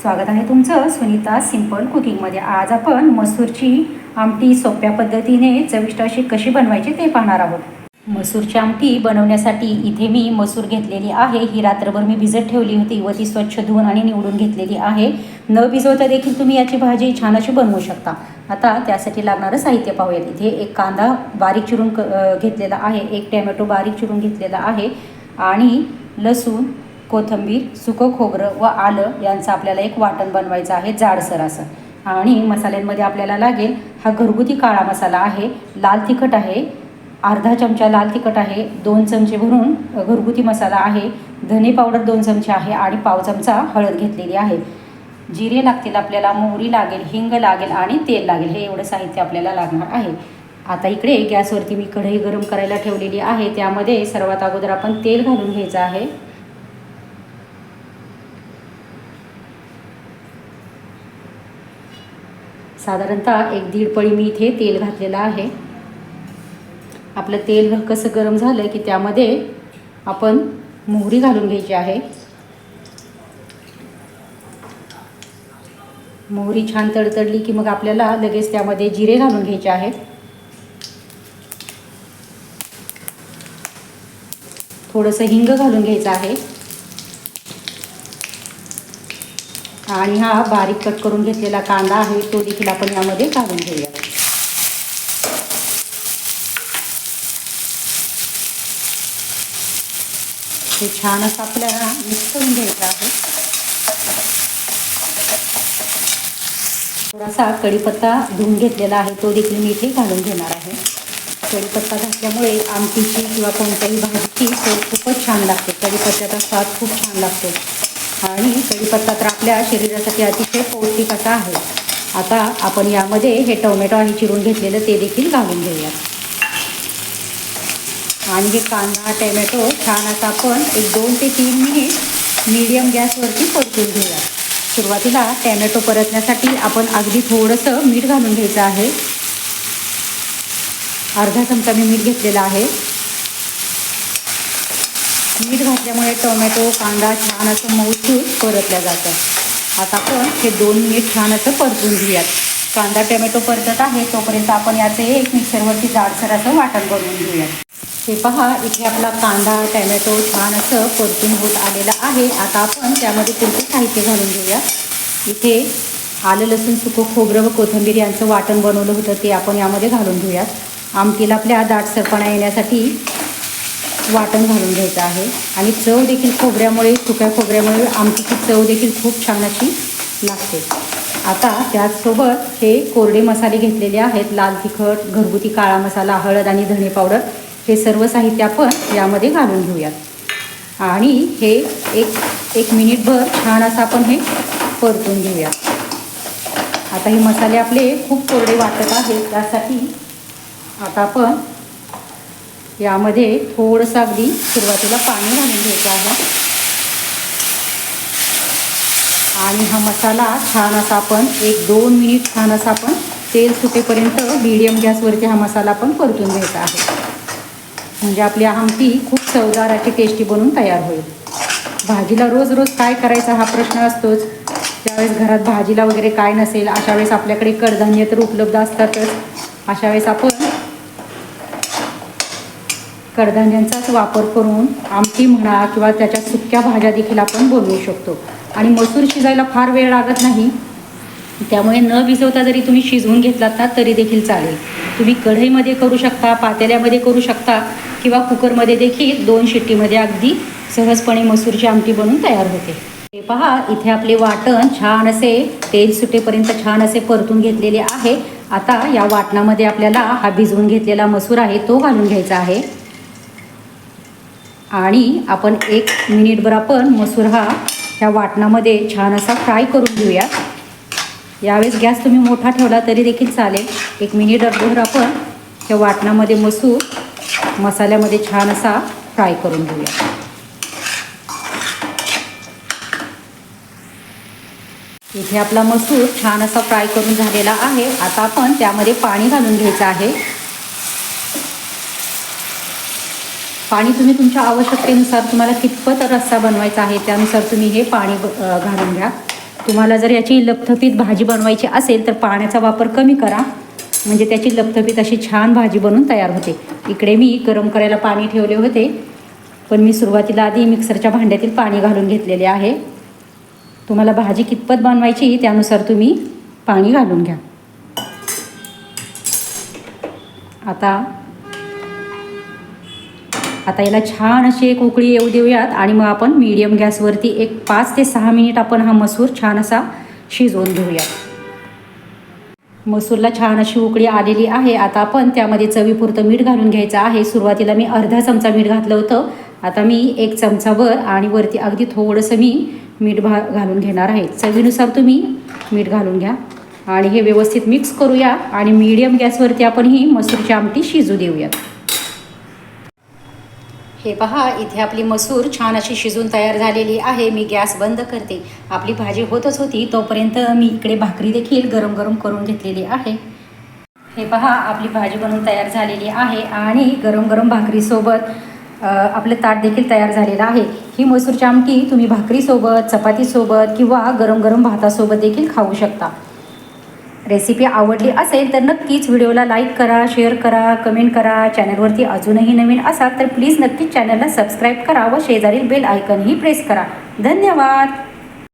स्वागत आहे तुमचं सुनीता सिंपल कुकिंगमध्ये. आज आपण मसूरची आमटी सोप्या पद्धतीने चविष्ट अशी कशी बनवायची ते पाहणार आहोत. मसूरची आमटी बनवण्यासाठी इथे मी मसूर घेतलेली आहे. ही रात्रभर मी भिजत ठेवली होती. व ती स्वच्छ धुवून आणि निवडून घेतलेली आहे. न भिजवता देखील तुम्ही याची भाजी छान अशी बनवू शकता. आता त्यासाठी लागणारं साहित्य पाहूयात. इथे एक कांदा बारीक चिरून क घेतलेला आहे. एक टॅमॅटो बारीक चिरून घेतलेला आहे. आणि लसूण कोथिंबीर सुकं खोबरं व आलं यांचं आपल्याला एक वाटण बनवायचं आहे जाडसर असं. आणि मसाल्यांमध्ये आपल्याला लागेल हा घरगुती काळा मसाला आहे लाल तिखट आहे अर्धा चमचा लाल तिखट आहे दोन चमचे भरून घरगुती मसाला आहे धने पावडर दोन चमचे आहे आणि पाव चमचा हळद घेतलेली आहे. जिरे लागतील आपल्याला मोहरी लागेल हिंग लागेल आणि तेल लागेल हे एवढं साहित्य आपल्याला लागणार आहे. आता इकडे गॅसवरती मी कढई गरम करायला ठेवलेली आहे त्यामध्ये सर्वात अगोदर आपण तेल घालून घ्यायचं आहे. साधारणतः एक दीड पळी मी इथे तेल घातलेलं आहे. आपलं तेल कसं गरम झालं की त्यामध्ये आपण मोहरी घालून घ्यायची आहे. मोहरी छान तडतडली की मग आपल्याला लगेच त्यामध्ये जिरे घालून घ्यायचे आहेत. थोडंसं हिंग घालून घ्यायचं आहे. आणि हा बारीक कट करून घेतलेला कांदा आहे तो देखील आपण यामध्ये घालून घेऊया. हे छान असं आपल्याला मिक्स करून घ्यायचं आहे. थोडासा कढीपत्ता धुवून घेतलेला आहे तो देखील मी इथे घालून घेणार आहे. कढीपत्ता घातल्यामुळे आमटीची किंवा कोणत्याही भाजीची चव खूपच छान लागते. कढीपत्त्याचा स्वाद खूप छान लागतो. आणि कढीपत्ता तर आपल्या शरीरासाठी अतिशय पौष्टिक असा आहे. आता आपण यामध्ये हे टोमॅटो आणि चिरून घेतलेलं ते देखील घालून घेऊयात. आणि हे कांदा टोमॅटो छान असं आपण एक दोन ते तीन मिनिट मीडियम गॅसवरती परतून घेऊया सुरुवातीला टॅमॅटो परतण्यासाठी आपण अगदी थोडंसं मीठ घालून घ्यायचं आहे. अर्धा चमचा मी मीठ घेतलेला आहे. मीठ घातल्यामुळे टोमॅटो कांदा छान असं मऊसूर परतल्या जातं. आता आपण हे दोन मिनिट छान असं परतून घेऊयात. कांदा टोमॅटो परतत आहे तोपर्यंत आपण याचे एक मिक्सरवरती जाडसर असं वाटण बनवून घेऊयात. हे पहा इथे आपला कांदा टॅमॅटो छान असं परतून होत आलेला आहे. आता आपण त्यामध्ये पुढचे साहित्य घालून घेऊया. इथे आलं लसूण सुकं खोबरं व कोथिंबीर यांचं वाटण बनवलं होतं ते आपण यामध्ये घालून घेऊयात. आमटीला आपल्या दाटसरपणा येण्यासाठी वाटण घालून घ्यायचं आहे. आणि चव देखील खोबऱ्यामुळे सुक्या खोबऱ्यामुळे आमटीची चव देखील खूप छान अशी लागते. आता त्याचसोबत हे कोरडे मसाले घेतलेले आहेत. लाल तिखट घरगुती काळा मसाला हळद आणि धणे पावडर हे सर्व साहित्य आपण यामध्ये घालून घेऊयात. आणि हे एक एक मिनिटभर छान असं आपण हे परतून घेऊया आता हे मसाले आपले खूप कोरडे वाटत आहेत. त्यासाठी आता आपण यामध्ये थोडंसं अगदी सुरुवातीला पाणी घालून घ्यायचं आहे. आणि हा मसाला छान असा आपण एक दोन मिनिट छान असा आपण तेल सुटेपर्यंत मिडियम गॅसवरती हा मसाला आपण परतून घ्यायचा आहे. म्हणजे आपली आमटी खूप चवदार अशी टेस्टी बनून तयार होईल. भाजीला रोज रोज काय करायचा हा प्रश्न असतोच. त्यावेळेस घरात भाजीला वगैरे काय नसेल अशा वेळेस आपल्याकडे कडधान्य तर उपलब्ध असतातच. अशा वेळेस आपण कडधान्यांचाच वापर करून आमटी म्हणा किंवा त्याच्या सुक्या भाज्या देखील आपण बनवू शकतो. आणि मसूर शिजायला फार वेळ लागत नाही. त्यामुळे न भिजवता जरी तुम्ही शिजवून घेतलात ना तरी देखील चालेल. तुम्ही कढईमध्ये करू शकता पातेल्यामध्ये करू शकता किंवा कुकरमध्ये देखील दोन शिट्टीमध्ये अगदी सहजपणे मसूरची आमटी बनून तयार होते. हे पहा इथे आपले वाटण छान असे तेल सुटेपर्यंत छान असे परतून घेतलेले आहे. आता या वाटणामध्ये आपल्याला हा भिजवून घेतलेला मसूर आहे तो घालून घ्यायचा आहे. आणि आपण एक मिनिटभर आपण मसूर हा ह्या वाटणामध्ये छान असा फ्राय करून घेऊया. यावेळेस गॅस तुम्ही मोठा ठेवला तरी देखील चालेल. एक मिनिट अगोदर आपण त्या वाटणामध्ये मसूर मसाल्यामध्ये छान असा फ्राय करून घेऊया. इथे आपला मसूर छान असा फ्राय करून झालेला आहे. आता आपण त्यामध्ये पाणी घालून घ्यायचं आहे. पाणी तुम्ही तुमच्या आवश्यकतेनुसार तुम्हाला कितपत रस्सा बनवायचा आहे त्यानुसार तुम्ही हे पाणी ब- घालून घ्या. तुम्हाला जर याची लपथपीत भाजी बनवायची असेल तर पाण्याचा वापर कमी करा. म्हणजे त्याची लपथपीत अशी छान भाजी बनून तयार होते. इकडे मी गरम करायला पाणी ठेवले होते पण मी सुरुवातीला आधी मिक्सरच्या भांड्यातील पाणी घालून घेतलेले आहे. तुम्हाला भाजी कितपत बनवायची त्यानुसार तुम्ही पाणी घालून घ्या. आता आता याला छान अशी एक उकळी येऊ देऊयात आणि मग आपण मीडियम गॅसवरती एक पाच ते सहा मिनिट आपण हा मसूर छान असा शिजवून घेऊयात. मसूरला छान अशी उकळी आलेली आहे. आता आपण त्यामध्ये चवीपुरतं मीठ घालून घ्यायचं आहे. सुरुवातीला मी अर्धा चमचा मीठ घातलं होतं. आता मी एक चमचावर आणि वरती अगदी थोडंसं मी मीठ भा घालून घेणार आहे. चवीनुसार तुम्ही मीठ घालून घ्या. आणि हे व्यवस्थित मिक्स करूया आणि मीडियम गॅसवरती आपण ही मसूरची आमटी शिजू देऊयात. हे पहा इथे आपली मसूर छान अशी शिजून तयार झालेली आहे. मी गॅस बंद करते. आपली भाजी होतच होती तोपर्यंत मी इकडे भाकरी देखील गरम गरम करून घेतलेली आहे. हे पहा आपली भाजी बनवून तयार झालेली आहे आणि गरम गरम भाकरीसोबत आपलं ताट देखील तयार झालेलं आहे. ही मसूरची आमटी तुम्ही भाकरीसोबत चपातीसोबत किंवा गरम गरम भातासोबत देखील खाऊ शकता. रेसिपी आवडली असेल तर नक्कीच व्हिडिओला लाईक करा शेअर करा कमेंट करा. चॅनलवरती अजूनही नवीन असाल तर प्लीज नक्कीच चॅनलला सबस्क्राईब करा व शेजारील बेल आयकनही प्रेस करा. धन्यवाद!